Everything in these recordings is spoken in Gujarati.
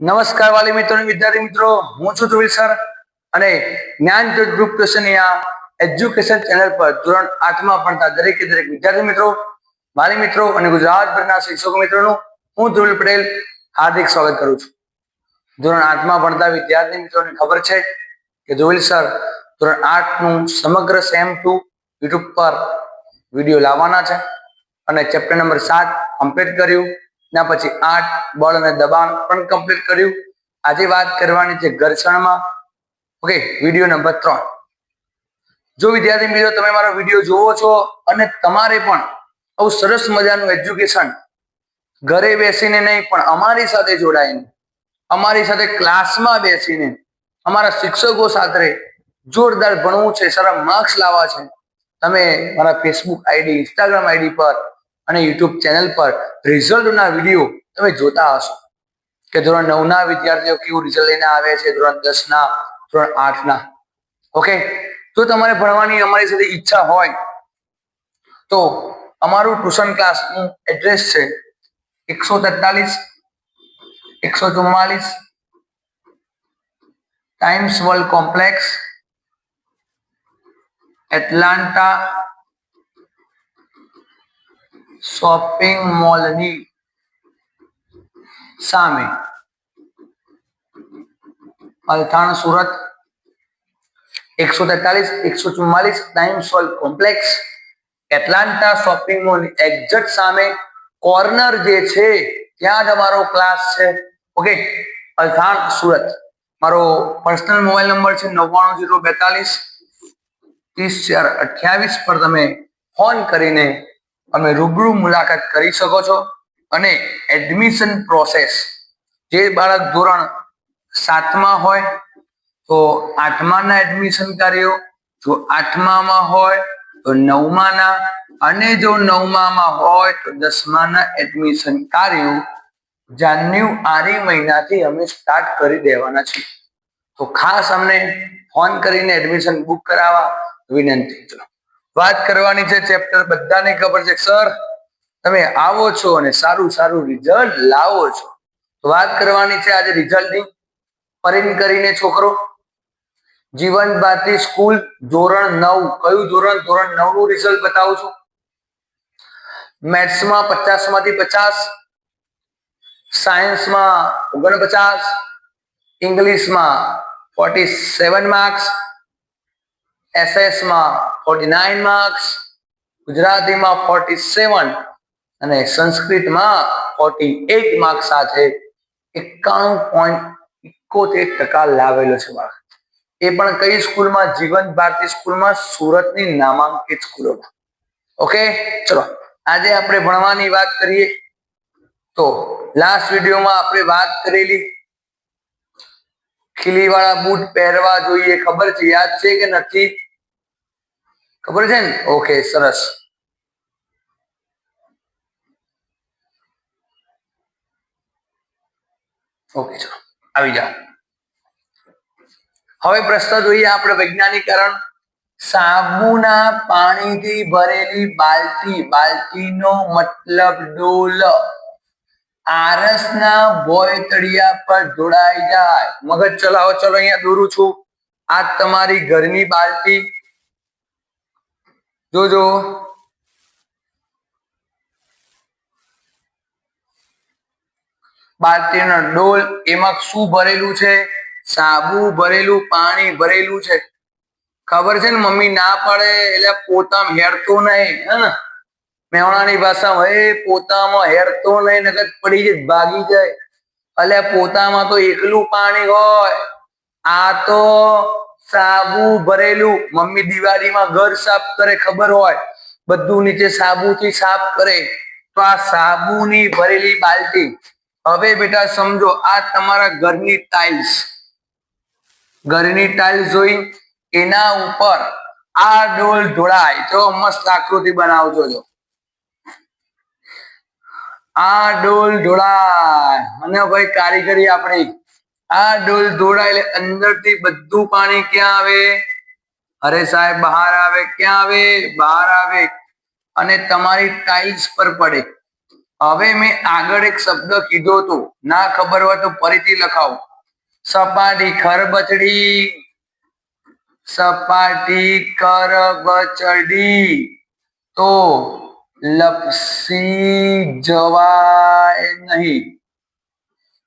નમસ્કાર વાલી મિત્રો વિદ્યાર્થી મિત્રો. હું છું ધ્રુવિલ સર અને જ્ઞાન ગ્રુપ ટ્યુશનની એજ્યુકેશન ચેનલ પર ધોરણ આઠમાં ભણતા દરેકે દરેક વિદ્યાર્થી મિત્રો, વાલી મિત્રો અને ગુજરાતભરના શિક્ષકો મિત્રોનું હું ધ્રુવિલ પટેલ હાર્દિક સ્વાગત કરું છું. ધોરણ આઠમાં ભણતા વિદ્યાર્થી મિત્રોને ખબર છે કે ધ્રુવિલ સર ધોરણ આઠનું સમગ્ર સેમ ટુ યુટ્યુબ પર વીડિયો લાવવાના છે અને ચેપ્ટર નંબર સાત કમ્પ્લીટ કર્યું. ના, પછી આઠ બળ અને દબાણ પણ કમ્પ્લીટ કર્યું. આજે વાત કરવાની છે ઘર્ષણમાં. ઓકે વીડિયો નંબર ત્રણ. જો વિદ્યાર્થી મિત્રો, તમે મારો વીડિયો જોવો છો અને તમારે પણ આવું સરસ મજાનું એજ્યુકેશન ઘરે બેસીને નહીં, પણ અમારી સાથે જોડાઈને, અમારી સાથે ક્લાસમાં બેસીને, અમારા શિક્ષકો સાથે જોરદાર ભણવું છે, સારા માર્ક્સ લાવવા છે, તમે મારા ફેસબુક આઈડી ઇન્સ્ટાગ્રામ આઈડી પર અને યુટ્યુબ ચેનલ પર રિઝલ્ટના વીડિયો તમે જોતા હશો. કે ધોરણ નવના વિદ્યાર્થીઓ કેવું રિઝલ્ટ લઈને આવે છે, ધોરણ દસના ધોરણ આઠના ઓકે જો તમારે ભણવાની અમારી સાથે ઈચ્છા હોય, તો અમારું ટ્યુશન ક્લાસનું એડ્રેસ છે એકસો તેતાલીસ, એકસો ચુમ્માલીસ Times World Complex Atlanta shopping મોલની સામે. અલથાણ સુરત, એકસો તેતાલીસ, એકસો ચુમ્માલીસ Times World Complex, Atlanta shopping mall exact સામે કોર્નર જે છે, ત્યાં જ અમારો ક્લાસ છે. ઓકે, અલથાણ સુરત. મારો પર્સનલ મોબાઈલ નંબર છે નવ્વાણું જીરો બેતાલીસ, ત્રીસ ચાર અઠ્યાવીસ પર તમે ફોન કરીને અમે રૂબરૂ મુલાકાત કરી શકો છો અને એડમિશન પ્રોસેસ જે બાળક ધોરણ સાતમાં હોય, તો આઠમાના એડમિશન કાર્યો, જો આઠમામાં હોય, તો નવમાના, અને જો નવમામાં હોય, તો દસમાના એડમિશન કાર્યો જાન્યુઆરી મહિનાથી અમે સ્ટાર્ટ કરી દેવાના છીએ. તો ખાસ અમને ફોન કરીને એડમિશન બુક કરાવવા વિનંતી વાત કરવાની છે ચેપ્ટર બધાને ખબર છે. સર તમે આવો છો અને સારું સારું રિઝલ્ટ લાવો છો. વાત કરવાની છે આજે રિઝલ્ટની પરિણ કરીને છોકરો, જીવન બાતી સ્કૂલ ધોરણ નવ. કયું ધોરણ? ધોરણ નવનું રિઝલ્ટ બતાવું છું. મેથ્સમાં પચાસમાંથી પચાસ, સાયન્સમાં ઓગણપચાસ, ઇંગ્લિશમાં ફોર્ટી સેવન માર્ક્સ એસએસમાં ફોર્ટી નાઇન માર્ક્સ ગુજરાતીમાં ફોર્ટી સેવન અને સંસ્કૃતમાં ફોર્ટી એટ માર્ક્સ સાથે એકાણું પોઈન્ટ ઇકોતેર ટકા લાવેલો છે બાળક એ પણ કઈ સ્કૂલમાં? જીવન ભારતી સ્કૂલમાં, સુરતની નામાંકિત સ્કૂલોમાં. ઓકે? ચલો, આજે આપણે ભણવાની વાત કરીએ. તો લાસ્ટ વિડીયોમાં આપણે વાત કરેલી. ખીલીવાળા બૂટ પહેરવા જોઈએ, ખબર છે? યાદ છે કે નથી? ખબર છે ને? ઓકે સરસ. ઓકે ચલો. આવી જાઓ. હવે પ્રશ્ન જોઈએ આપણે વૈજ્ઞાનિકરણ. સાબુના પાણીથી ભરેલી બાલટી. બાલટીનો મતલબ ડોલ. આરસના ભોય તળિયા પર જોડાઈ જાય. મગજ ચલાવો, ચલો અહીંયા દોરું છું. આ તમારી ઘરની બાલટી. જોજો. બાલટીનો ડોલ એમાં શું ભરેલું છે? સાબુ ભરેલું, પાણી ભરેલું છે. ખબર છે ને મમ્મી ના પડે, એટલે પોતામાં હેરતો નહીં, હે ને? મેવણાની ભાષામાં, એ, પોતામાં હેરતો નહીં નગર પડી જાય ભાગી જાય. એટલે પોતામાં તો એકલું પાણી હોય. આ તો સાબુ ભરેલું. મમ્મી દિવાળીમાં ઘર સાફ કરે, ખબર હોય. બધું નીચે સાબુથી સાફ કરે. તો આ સાબુની ભરેલી બાલટી. હવે બેટા સમજો, આ તમારા ઘરની ટાઇલ્સ ઘરની ટાઇલ્સ જોઈ, એના ઉપર આ ડોલ ઢોળાય. જો મસ્ત આકૃતિ બનાવજો, જો. આ ડોલ ઢોળાય. અને ભાઈ કારીગરી આપણી. આ ડોલ ઢોળાય એટલે અંદરથી બધું પાણી ક્યાં આવે? અરે સાહેબ, બહાર આવે, ક્યાં આવે? બહાર આવે. અને તમારી ટાઇલ્સ પર પડે. હવે મેં આગળ એક શબ્દ કીધો હતો. ના ખબર હોય તો ફરીથી લખાવો. સપાટી ખરબચડી સપાટી કરબચડી તો લપસી જવાય નહીં.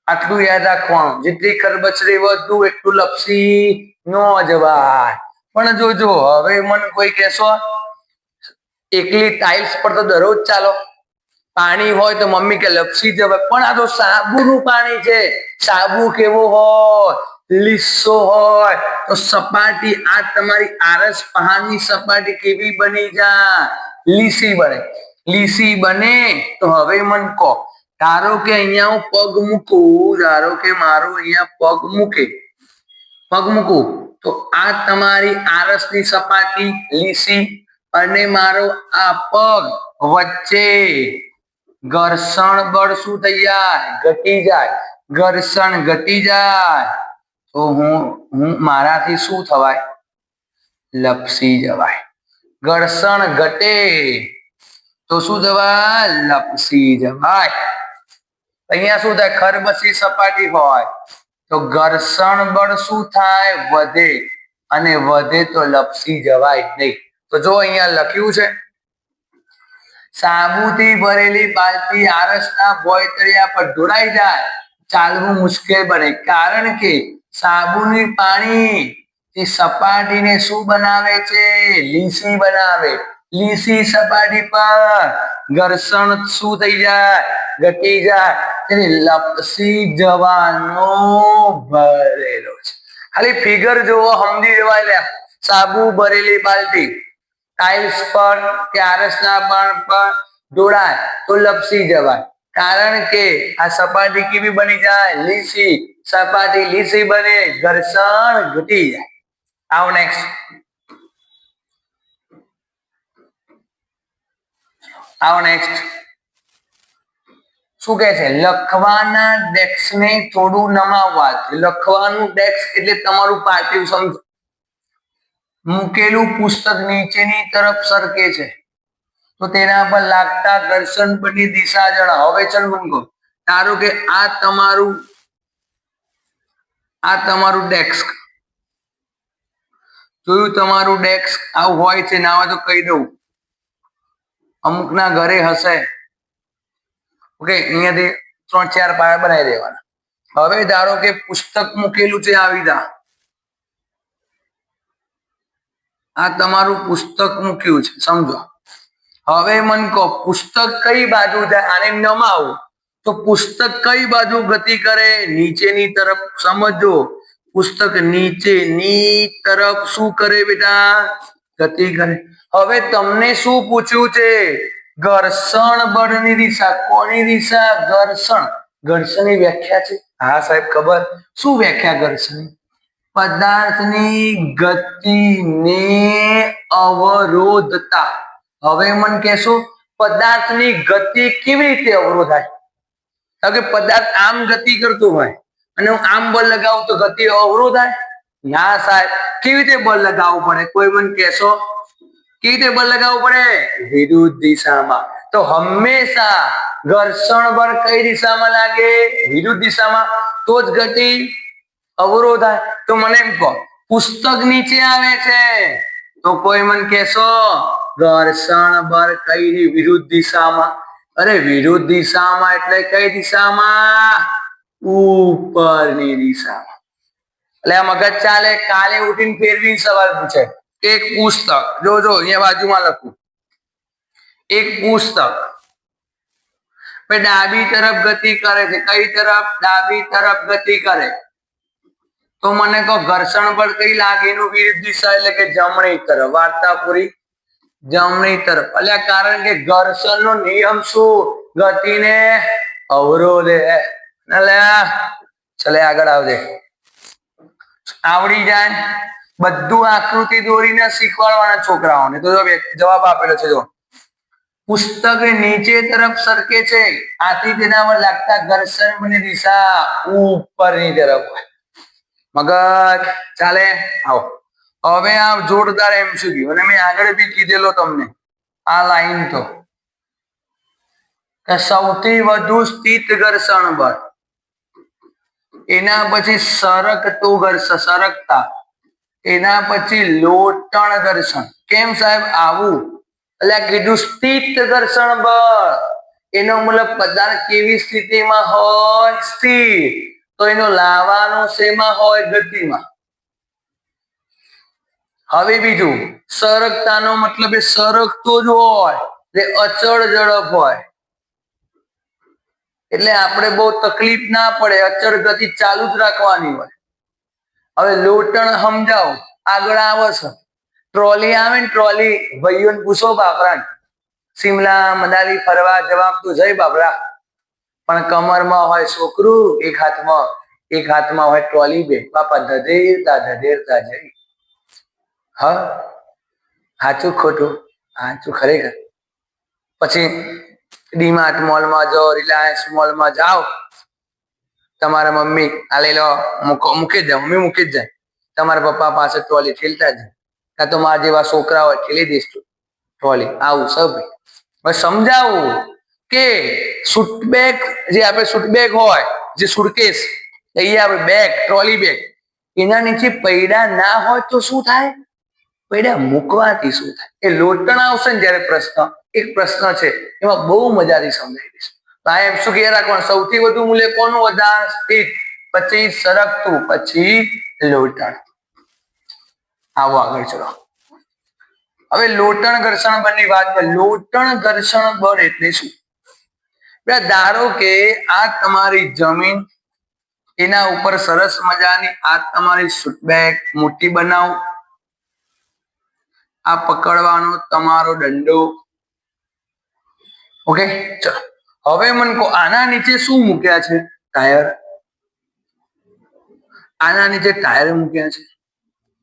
આટલું યાદ રાખવાનું. જેટલી ખરબચડી વધુ, એટલું લપસી ન જવાય. પણ જોજો હવે મને કોઈ કહેશો, એકલી ટાઇલ્સ પર તો દરરોજ ચાલો. પાણી હોય તો મમ્મી કે લપસી જવાય પણ આ તો સાબુનું પાણી છે. સાબુ કેવો હોય? લીસો હોય. તો સપાટી, આ તમારી આરસ પહાડની સપાટી કેવી બની જાય? લીસી બને. લીસી બને તો હવે મન કહો. ધારો કે અહીંયા હું પગ મૂકું, ધારો કે મારો અહીંયા પગ મૂકે. પગ મૂકું. તો આ તમારી આરસની સપાટી, લીસી અને મારો આ પગ વચ્ચે ઘર્ષણ બળ શું થઈ જાય? ઘટી જાય. ઘર્ષણ ઘટી જાય. તો હું હું મારાથી શું થવાય? લપસી જવાય. ઘર્ષણ ઘટે. તો શું જવાય લપસી જવાય. અહીંયા શું થાય? ખરબસી સપાટી હોય. તો ઘર્ષણ બળ શું થાય? વધે. અને વધે તો લપસી જવાય નહીં. તો જો અહીંયા લખ્યું છે, સાબુથી ભરેલી બાલટી આરસના ભોયતળિયા પર ઢોળાઈ જાય. ચાલવું મુશ્કેલ બને. કારણ કે સાબુની પાણી એ સપાટીને શું બનાવે છે? લીસી બનાવે. લીસી સપાટી પર ઘર્ષણ શું થઈ જાય? ઘટી જાય. એને લપસી જવાનો ભરેલો છે. ખાલી ફિગર જોવો સમજી જવાય લે સાબુ ભરેલી બાલટી. ટાઇલ્સ પર કે આરસના પણ પર જોડાય તો લપસી જવાય. કારણ કે આ સપાટી કેવી બની જાય? લીસી. સપાટી લીસી બને, ઘર્ષણ ઘટી જાય. આવો નેક્સ્ટ આવો નેક્સ્ટ શું કહે છે? લખવાના ડેસ્ક ને થોડું નમાવવા. લખવાનું ડેસ્ક એટલે તમારું પાર્ટિવ સમજો. મૂકેલું પુસ્તક નીચેની તરફ સરકે છે. તો તેના પર લાગતા ઘર્ષણ બની દિશા જણા હવે ચલ મૂકો. ધારો કે આ તમારું આ તમારું ડેસ્ક જોયું તમારું ડેસ્ક આવું હોય છે, ના હોય તો કહી દઉં. અમુકના ઘરે હશે. ઓકે અહીંયાથી ત્રણ, ચાર પાયા બનાવી દેવાના. હવે ધારો કે પુસ્તક મૂકેલું છે આવી દા આ તમારું પુસ્તક મૂક્યું છે, સમજો. હવે મન કહો, પુસ્તક કઈ બાજુ જાય આને નમાવું. તો પુસ્તક કઈ બાજુ ગતિ કરે? નીચેની તરફ સમજો. પુસ્તક નીચેની તરફ શું કરે બેટા? ગતિ કરે. હવે તમને શું પૂછ્યું છે? ઘર્ષણ બળની દિશા. કોની દિશા? ઘર્ષણ. ઘર્ષણની વ્યાખ્યા છે. હા, સાહેબ, ખબર. શું વ્યાખ્યા ઘર્ષણ પદાર્થની ગતિને અવરોધતા. હવે મન કહેશો, પદાર્થની ગતિ કેવી રીતે અવરોધાય? કારણ કે પદાર્થ આમ ગતિ કરતો હોય અને હું આમ બળ લગાવું તો ગતિ અવરોધાય? ના સાહેબ, કેવી રીતે બળ લગાવવું પડે? કોઈ મને કહેશો? કેવી રીતે બળ લગાવવું પડે? વિરુદ્ધ દિશામાં. તો હંમેશા ઘર્ષણ બળ કઈ દિશામાં લાગે? વિરુદ્ધ દિશામાં. તો જ ગતિ અવરોધાય તો મને એમ કહો, પુસ્તક નીચે આવે છે. તો કોઈ મને કહેશો ઘર્ષણ બળ કઈ વિરુદ્ધ દિશામાં? અરે, વિરુદ્ધ દિશામાં એટલે કઈ દિશામાં? ઉપરની દિશામાં. એટલે મગજ ચાલે કાલે ઉઠીને ફેરવી સવાલ પૂછે. એક પુસ્તક. જો જો, અહીંયા બાજુમાં લખું. એક પુસ્તક. ડાબી તરફ ગતિ કરે છે. કઈ તરફ? ડાબી તરફ ગતિ કરે. તો મને કહો ઘર્ષણ બળ કઈ લાગે? એનું વિરુદ્ધ દિશા એટલે કે જમણી તરફ. વાર્તા પૂરી. જમણી તરફ. એટલે કારણ કે ઘર્ષણ નો નિયમ શું? ગતિને અવરોધે. એટલે, ચલે આગળ આવજે. આવડી જાય બધું આકૃતિ દોરીને શીખવાડવાના છોકરાઓને. તો જવાબ આપેલો છે, જો. પુસ્તક નીચે તરફ સરકે છે, આથી તેના પર લાગતા ઘર્ષણની દિશા ઉપરની તરફ મગજ, ચાલે? આવો. હવે આ જોરદાર એમસીક્યુ અને મેં આગળ બી કીધેલો તમને. આ લાઈન તો. સૌથી વધુ સ્થિત ઘર્ષણ બળ. એના પછી સરકતું ઘર્ષણ સરકતા. એના પછી લોટણ ઘર્ષણ. કેમ સાહેબ? આવું. એટલે કીધું સ્થિત ઘર્ષણ બળ. એનો મતલબ પદાર્થ કેવી સ્થિતિમાં હોય? સ્થિર. તો એનો લાવવાનો શેમાં હોય? ગતિમાં. હવે બીજું. સરકતાનો મતલબ એ સરકતો જ હોય. એટલે અચળ ઝડપ હોય. એટલે આપણે બહુ તકલીફ ના પડે, અચળ ગતિ ચાલુ જ રાખવાની હોય. હવે લોટણ સમજાવો, આગળ આવે છે. ટ્રોલી આવે ને ટ્રોલી, ભાઈઓને પૂછો બાપરા સિમલા મનાલી ફરવા જવાબ તો જઈ બાપરા. પણ કમરમાં હોય છોકરું, એક હાથમાં એક હાથમાં હોય ટ્રોલી બે. બાપા ધધેરતા ધધેરતા જઈ હા? સાચું ખોટું? સાચું ખરેખર. પછી ડીમાર્ટ મોલમાં જાઓ રિલાયન્સ મોલમાં જાઓ, તમારા મમ્મી, આ લઈ લો, મૂકો જાય મમ્મી મૂકી જ જાય તમારા પપ્પા પાસે ટ્રોલી ઠેલતા જાય કાં તો મારા જેવા છોકરા હોય ઠેલી દઈશ ટ્રોલી આવું સબ હવે સમજાવું કે સૂટબેગ જે આપણે સૂટબેગ હોય, જે સુટકેસ કહીએ આપણે બેગ ટ્રોલી બેગ એના નીચે પૈડા ના હોય તો શું થાય? પૈડા મૂકવાથી શું થાય? એ લોટણ આવશે ને જ્યારે પ્રશ્ન. એક પ્રશ્ન છે, એમાં બહુ મજાથી સમજાવી દઈશ. શું કહે રાખવાનું? સૌથી વધુ મૂલ્ય કોનું વધારે સ્થિત? પછી સરકતું પછી લોટણ. આવો આગળ ચલો. હવે લોટણ ઘર્ષણ બળની વાત કરીએ. લોટણ ઘર્ષણ બળ એટલે શું? ધારો કે આ તમારી જમીન એના ઉપર સરસ મજાની આ તમારી બેગ મોટી બનાવો. આ પકડવાનો તમારો દંડો ઓકે? ચલો. હવે મને કહો, આના નીચે શું મૂક્યા છે? ટાયર આના નીચે ટાયર મૂક્યા છે?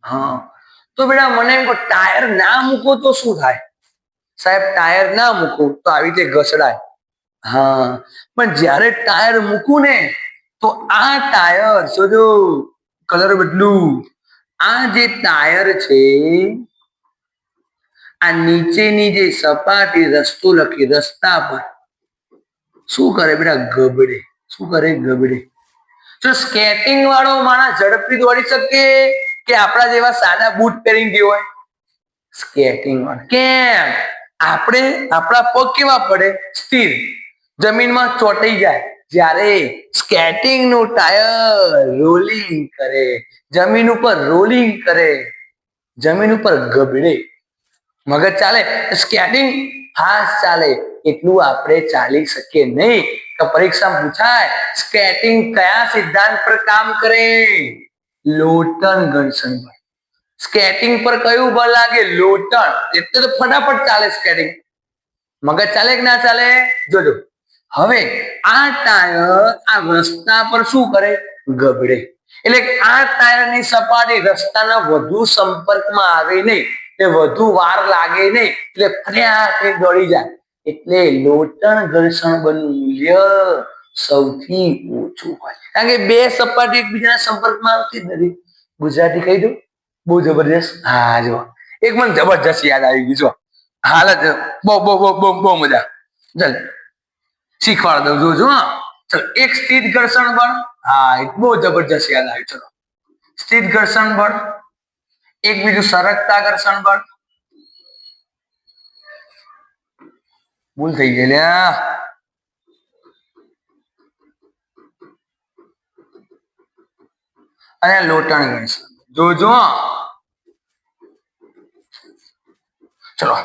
હા. તો બેટા, મને એમ કહો ટાયર ના મૂકો તો શું થાય? સાહેબ ટાયર ના મૂકો તો આવી રીતે ઘસડાય. હા. પણ જ્યારે ટાયર મૂકું ને, તો આ ટાયર શોધો કલર બદલું. આ જે ટાયર છે આ નીચેની જે સપાટી રસ્તો લખી, રસ્તા પર. શું કરે બેટા? ગબડે. શું કરે? ગબડે. જો સ્કેટિંગ વાળો માણસ ઝડપથી દોડી શકે કે આપણા જેવા સાદા બૂટ પહેરીને ગયો હોય? સ્કેટિંગ વાળો. કેમ? આપણે, આપણા પગ કેવા પડે? સ્થિર. જમીનમાં ચોંટાઈ જાય. જ્યારે સ્કેટિંગનું ટાયર રોલિંગ કરે. જમીન ઉપર રોલિંગ કરે. જમીન ઉપર ગબડે. મગજ ચાલે? સ્કેટિંગ ફાસ્ટ ચાલે. એટલું આપણે ચાલી શકીએ નહીં. તો પરીક્ષા પૂછાય સ્કેટિંગ કયા સિદ્ધાંત પર કામ કરે? લોટન ઘર્ષણ બળ સ્કેટિંગ પર કયું બળ લાગે? લોટન એટલે તો ફટાફટ ચાલે સ્કેટિંગ મગજ ચાલે કે ના ચાલે? જોજો. હવે આ ટાયર આ રસ્તા પર શું કરે? ગબડે. એટલે આ ટાયરની સપાટી રસ્તાના વધુ સંપર્કમાં આવે નહીં. એટલે વધુ વાર લાગે નહીં, એટલે ફર્યા દોડી જાય. એટલે લોટણ ઘર્ષણ બળનું મૂલ્ય સૌથી ઓછું હોય. કારણ કે બે સપાટી એકબીજાના સંપર્કમાં આવતી નથી. ગુજરાતી કહી દઉં, બહુ જબરજસ્ત. હા જો એક મને જબરજસ્ત યાદ આવી ગયું જો જ બહુ બહુ બહુ બહુ બહુ મજા. ચાલ, શીખવાડ દઉં જોજો હા ચલો, એક સ્થિત ઘર્ષણ બળ. હા બહુ જબરજસ્ત યાદ આવ્યું ચલો. સ્થિત ઘર્ષણ બળ. એક બીજું સરકતા ઘર્ષણ બળ ભૂલ થઈ ગઈ લ્યા અને લોટણ ઘર્ષણ જોજો ચલો.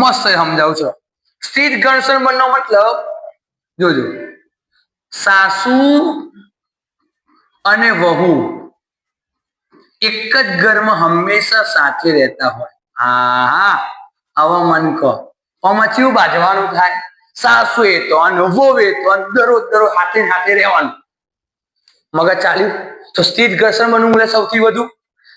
મસ્ત સમજાવું છો સ્થિત ઘર્ષણ બળનો મતલબ, જોજો. સાસુ અને વહુ. એક જ ઘરમાં હંમેશા સાથે રહેતા હોય. હા હવે મન કહો. આમાં બાજવાનું થાય? સાસુ એ તો વહુ એ તો દરરોજ દરરોજ હાથે હાથે રહેવાનું. મગજ ચાલ્યું? તો સ્થિત ઘર્ષણ બનવું મળે સૌથી વધુ.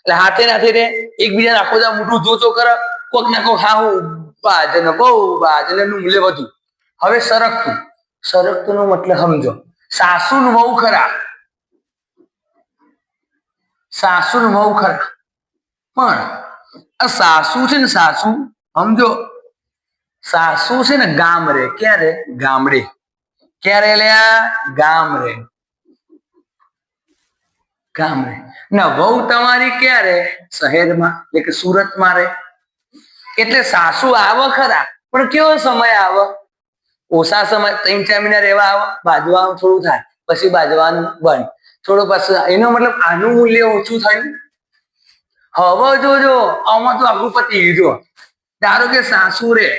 એટલે હાથે હાથે રહે એકબીજાને આખો દા મોટું જોતો કરે. કોક ના કોક હા હું બાજને બહુ બાજને એનું વધુ. હવે સરકતું. સરકતું નો મતલબ સમજો. સાસુ નું વહુ ખરા સાસુ ને બહુ ખરા. પણ આ સાસુ છે ને સાસુ, સમજો? સાસુ છે ને ગામ રે. ક્યાં રે. ગામડે ક્યારે લ્યા ગામ રે. ગામ રે. ના વહુ તમારી ક્યારે? શહેરમાં, એટલે કે સુરતમાં રે. એટલે સાસુ આવ ખરા, પણ કેવો સમય આવે? ઓછા સમય, ત્રણ ચાર મહિના રહેવા આવો? બાજવાનું થોડું થાય. પછી બાજવાનું બંધ. થોડું પાછું એનો મતલબ આનું મૂલ્ય ઓછું થયું હવે જોજો આમાં તો આપણું પતિ લીધો. ધારો કે સાસુ રે.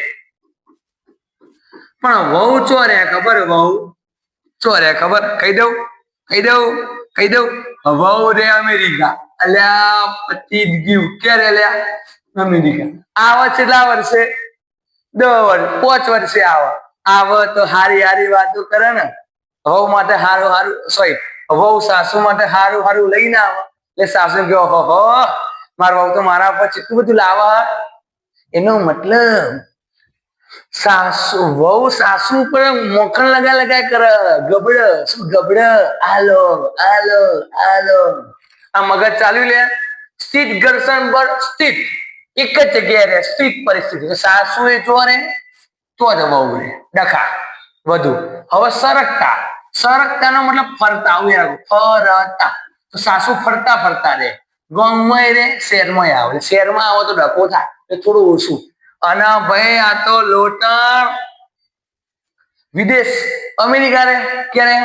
પણ વહુ ચો ખબર? વહુ ચો ખબર? કહી દઉં? કહી દઉં? કહી દઉં? વહુ રે અમેરિકા. અલ્યા પતિ ગયું ક્યારે અલ્યા અમેરિકા. આવા છેલ્લા વર્ષે? દસ વર્ષ પાંચ વર્ષે આવા. આવ તો હારી હારી વાતો કરે ને. વહુ માટે હારું હારું સોરી. વહુ સાસુ માટે હારું હારું લઈને આવે. એટલે સાસુ કે ઓહો મારા વહુ તો મારા પર કેટલું બધું લાવા એનો મતલબ, સાસુ, વહુ સાસુ પર મોખણ લગા લગા કરે. ગબડ, શું ગબડ? આલો આલો આલો. આ મગજ ચાલુ લે. સ્થિત ઘર્ષણ પર સ્થિત. એક જ જગ્યાએ રહે, સ્થિત પરિસ્થિતિ. સાસુ એ ચોરે તો જ વહુ રે ડખા, વધુ. હવે સરકતા. સરકતાનો મતલબ ફરતા, આવું યાદ. ફરતા. તો સાસુ ફરતા ફરતા રે ગામમાં રે શહેરમાં આવે. શહેરમાં આવો તો ડકો થાય થોડું ઓછું. અને ભાઈ આ તો લોટણ. વિદેશ. અમેરિકા રે ક્યારે?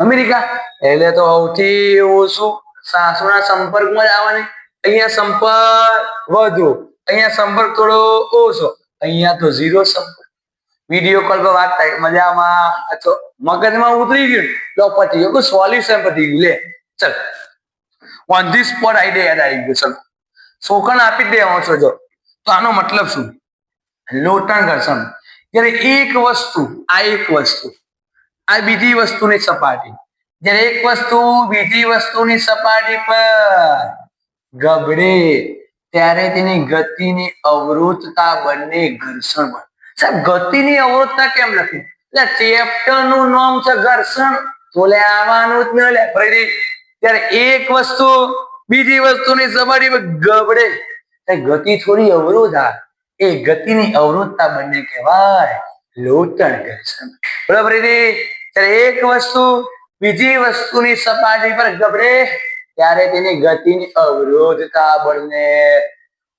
અમેરિકા. એટલે તો સૌથી ઓછું સાસુના સંપર્કમાં જ આવવાની. અહીંયા સંપર્ક વધુ. અહીંયા સંપર્ક થોડો ઓછો. અહીંયા તો ઝીરો સંપર્ક. વીડિયો કોલ પર વાત થાય, મજામાં? મગજમાં ઉતરી ગયું લો પતી ગયું. સોલ્યુશન પતી ગયું. લે, ચલ. ઓન ધી સ્પોટ આઈડિયા યાદ આવી ગયો, ચલો. શોકણ આપી દેવાનો છો જો તો આનો મતલબ શું? લોટણ ઘર્ષણ. જ્યારે એક વસ્તુ, આ એક વસ્તુ, આ બીજી વસ્તુની સપાટી, જ્યારે એક વસ્તુ બીજી વસ્તુની સપાટી પર ગબડે ત્યારે તેની ગતિની અવરોધતા બંને ઘર્ષણ બને. સાહેબ, ગતિની અવરોધતા કેમ લખી એટલે ચેપ્ટરનું નામ છે ઘર્ષણ. તો લે આવવાનું જ ન લે. ફરી ત્યારે એક વસ્તુ બીજી વસ્તુની પર ગબડે. ગતિ થોડી અવરોધ એ ગતિની અવરોધતા બંને કહેવાય. લોટણ ઘર્ષણ. બરાબર ત્યારે એક વસ્તુ બીજી વસ્તુની સપાટી પર ગબડે, ત્યારે તેની ગતિની અવરોધતા બળને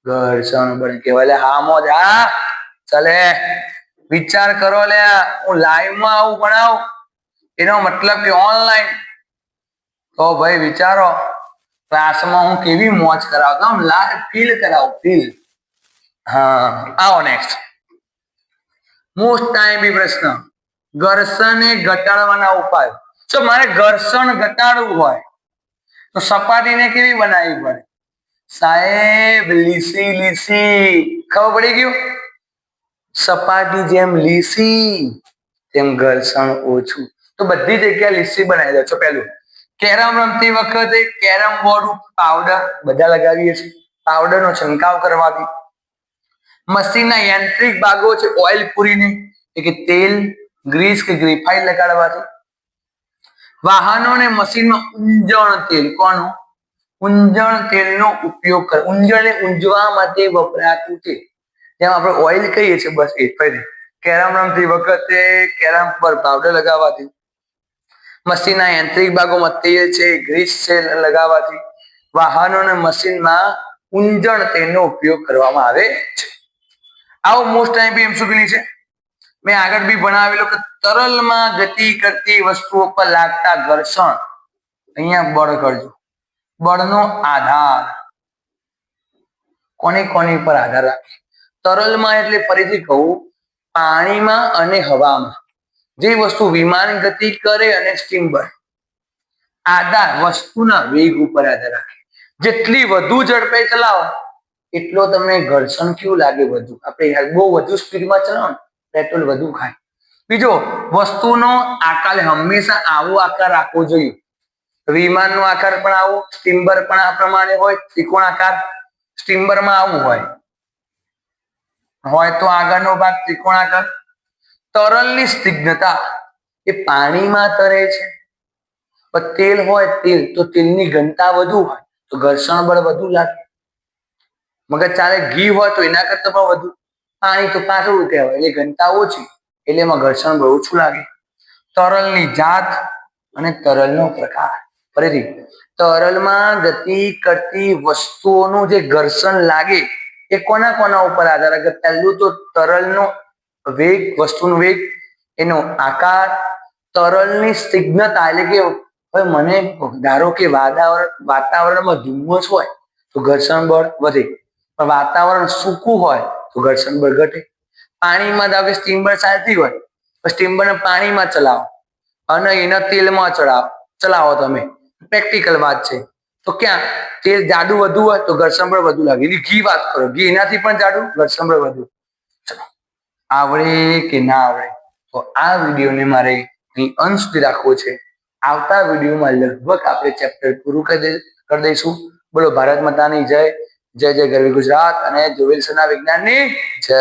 ઘર્ષણ બળ કહેવાય. એટલે હામો જા ચલે, વિચાર કરો લે, હું લાઈવમાં આવું ભણાવું. એનો મતલબ કે ઓનલાઈન તો ભાઈ વિચારો ક્લાસમાં હું કેવી મોજ કરાવતો આમ લાઈવ ફીલ કરાવું ફીલ હા, આવો નેક્સ્ટ મોસ્ટ ટાઈમ બી પ્રશ્ન. ઘર્ષણને ઘટાડવાના ઉપાય. જો મારે ઘર્ષણ ઘટાડવું હોય, તો સપાટીને કેવી બનાવવી પડે? સાહેબ, લીસી લીસી. ખબર પડી ગયું? સપાટી જેમ લીસી, તેમ ઘર્ષણ ઓછું. તો બધી જગ્યા લીસી બનાવી દો. પેલું કેરમ રમતી વખતે કેરમ બોર્ડ પાવડર બધા લગાવીએ છીએ. પાવડર નો છંટકાવ કરવાથી. મશીનના યાંત્રિક ભાગો છે ઓઇલ પૂરીને એટલે કે તેલ, ગ્રીસ કે ગ્રીફાઇટ લગાડવાથી. વાહનો અને મશીનમાં ઊંજણ તેલ, કોનું? ઊંજણ તેલનો ઉપયોગ કર, ઊંજણને ઊંજવા માટે વપરાતું તેલ. જેમ આપણે ઓઇલ કહીએ છીએ, બસ એ ફરી કેરમ રમતી વખતે કેરમ પર પાવડર લગાવવાથી મશીનના યાંત્રિક ભાગોમાં તેલ છે, ગ્રીસ છે લગાવવાથી વાહનો અને મશીનમાં ઊંજણ તેલનો ઉપયોગ કરવામાં આવે છે. આવો મોસ્ટ ટાઈમ બી એમસીક્યુની છે. મેં આગળ બી ભણાવેલું કે તરલમાં ગતિ કરતી વસ્તુઓ પર લાગતા ઘર્ષણ. અહીંયા બળ કરજો. બળનો આધાર. કોની કોની પર આધાર રાખે? તરલમાં એટલે ફરીથી કહું, પાણીમાં અને હવામાં. જે વસ્તુ વિમાન ગતિ કરે અને સ્ટીમ્બર. આધાર વસ્તુના વેગ ઉપર આધાર રાખે. જેટલી વધુ ઝડપે ચલાવો, એટલો તમને ઘર્ષણ કેવું લાગે વધુ? આપણે બહુ વધુ સ્પીડમાં ચલાવો ને, પેટ્રોલ વધુ ખાય. બીજો, વસ્તુનો આકાર હંમેશા આવો આકાર રાખવો જોઈએ. વિમાનનો આકાર પણ આવો, સ્ટીમ્બર પણ આ પ્રમાણે હોય ત્રિકોણ આકાર સ્ટીમ્બરમાં આવું હોય. હોય તો આગળનો ભાગ ત્રિકોણાકાર તરલની સ્નિગ્ધતા એ પાણીમાં તરે છે. તેલ હોય તેલ, તો તેલની ઘનતા વધુ હોય, તો ઘર્ષણ બળ વધુ લાગે. મગર ચાલે ઘી હોય તો એના કરતા પણ વધુ. પાણી તો પાતળું કહેવાય, એટલે ઘનતા ઓછી, એટલે એમાં ઘર્ષણ બહુ ઓછું લાગે. તરલની જાત અને તરલનો પ્રકાર. ફરીથી, તરલમાં ગતિ કરતી વસ્તુઓનું જે ઘર્ષણ લાગે એ કોના કોના ઉપર આધાર? રાખે પહેલું તો તરલનો વેગ, વસ્તુનો વેગ, એનો આકાર, તરલની સ્નિગ્ધતા એટલે કે હવે મને ધારો કે વાતાવરણ, વાતાવરણમાં ધુમ્મસ હોય તો ઘર્ષણ બળ વધે. પણ વાતાવરણ સૂકું હોય તો ઘર્ષણ બળ ઘટે. પાણીમાં ધારો કે સ્ટીમ્બર ચાલતી હોય, તો સ્ટીમ્બરને પાણીમાં ચલાવો અને એના તેલમાં ચડાવો, ચલાવો તમે. પ્રેક્ટિકલ વાત છે. તો ક્યાં? તેલ જાડુ વધુ હોય તો ઘરસંભળ વધુ લાગે. એની ઘી વાત કરો. ઘી એનાથી પણ જાડુ ઘરસંભળ વધુ. આવડે કે ના આવડે? તો આ વિડીયોને મારે અહીં અંત રાખવો છે. આવતા વિડીયોમાં લગભગ આપણે ચેપ્ટર પૂરું કરી કરી દઈશું. બોલો, ભારત માતાની જય. જય જય ગરવી ગુજરાત અને જોવેલ વિજ્ઞાનની જય.